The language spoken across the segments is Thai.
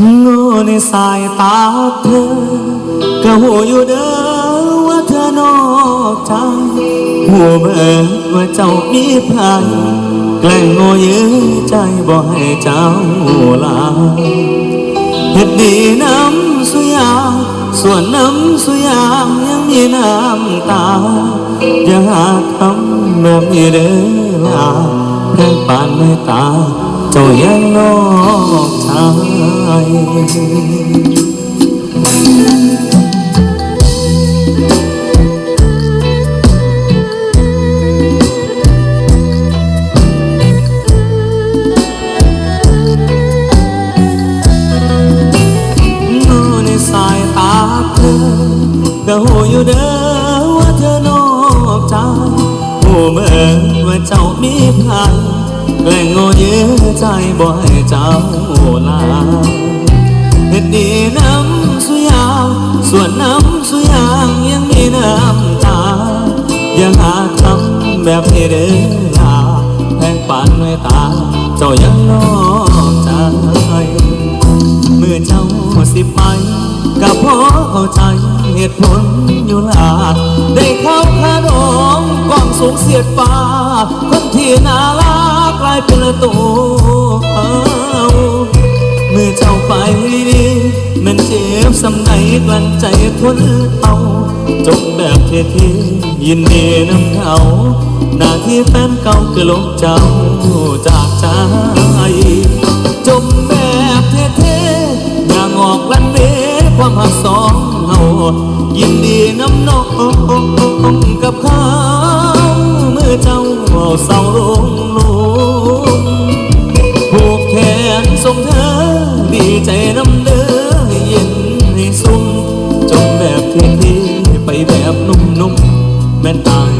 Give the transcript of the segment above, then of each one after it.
โง่ในสายตาเธอก็หูอยู่เด้อว่าเธอนอกใจหูเบิดว่าเจ้ามีภัยแกล้งโง่ยื้อใจบ่ให้เจ้าลาเฮ็ดดีน้ำสุยางส่วนน้ำสุยางยังมีน้ำตา อย่าหาทำแบบนี้เด้อลาแพงปานไม่ตา เจ้ายังนอกชายโง่ใน สายตาเธอก็หูอยู่เด้อว่าเธอนอกใจหูเมื่อว่าเจ้ามีภัยแกล้งโง่เยื้อใจบ่ให้เจ้าลา เฮ็ดดีน้ำสุยางส่วนน้ำสุยางยังมีน้ำตาย่าหาทำแบบนี้เด้อลาแพงปานไม่ตา เจ้ายังนอกใจเมื่อเจ้าสิไปก็เพราะเข้าใจเหตุผลอยู่ลาได้เข้าคาดองกวางสูงเสียดฟ้าคนที่น่ารักกลายเป็นตัว นใจทนเอาจงแบบเท่ๆยินดีน้ำเขาหน้าที่แฟนเก่าคือลบเจ้าจากใจจมแบบเท่ๆอย่างออกลันเวความหักสองเฮายินดีน้ำนองกับเขาเมื่อเจ้าเอาเศร้าลง มแบบเท่ๆไปแบบนุ่มๆแม่นตาย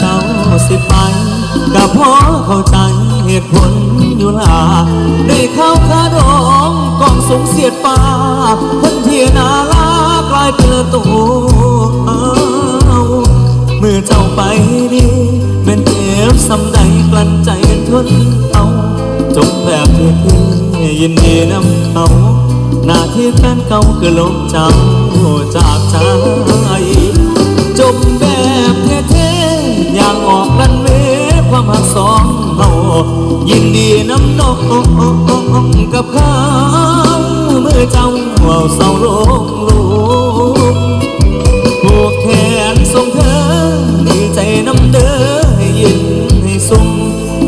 เจ้าสิไปก็เพราะเข้าใจเหตุผลอยู่ลาได้เข้าคาดองกองสูงเสียดฟ้าคนเที่น่ารักกลายเป็นตัวเอาเมื่อเจ้าไปดีเป็นเจ็บสำใดกลั้นใจทนเอาจงแบบเท่ๆยินดีนำเขาหน้าที่แฟนเก่าคือลบเจ้าจากใจจบแบบเท่ ยินดีน้ำนองกับเขาเมื่อเจ้าเอาเศร้าลงลุมผูกแขนส่งเธอดีใจน้ำเด้อให้ยินให้สุ่ม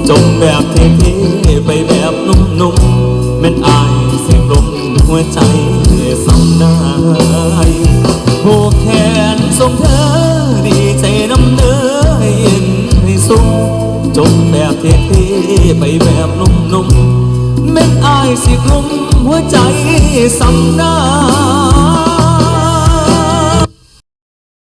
จงแบบเท่ๆไปแบบนุ่มๆแม่นอายเสียงลมหัวใจสำนายผูกแขนส่งเธอดีใจน้ำเด้อให้ย็นให้สุขจบแบบเท่ ไปแบบนุ่มๆแม่นอายสิกลุ่มหัวใจสำนาย